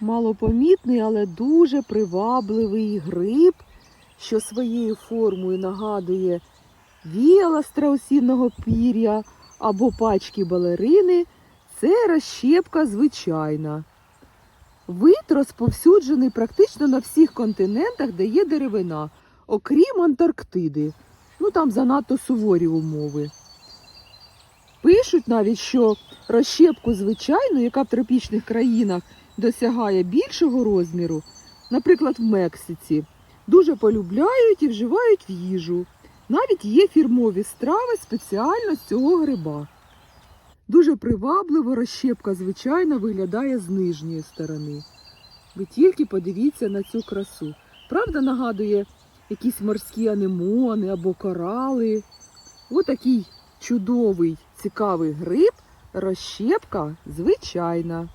малопомітний, але дуже привабливий гриб, що своєю формою нагадує віяла страусінного пір'я або пачки балерини. Це розщепка звичайна. Вид розповсюджений практично на всіх континентах, де є деревина, окрім Антарктиди. Ну там занадто суворі умови. Пишуть навіть, що розщепку звичайну, яка в тропічних країнах досягає більшого розміру, наприклад, в Мексиці, дуже полюбляють і вживають в їжу. Навіть є фірмові страви спеціально з цього гриба. Дуже привабливо розщепка звичайно виглядає з нижньої сторони. Ви тільки подивіться на цю красу. Правда, нагадує якісь морські анемони або корали. Отакий чудовий, цікавий гриб, розщепка звичайна.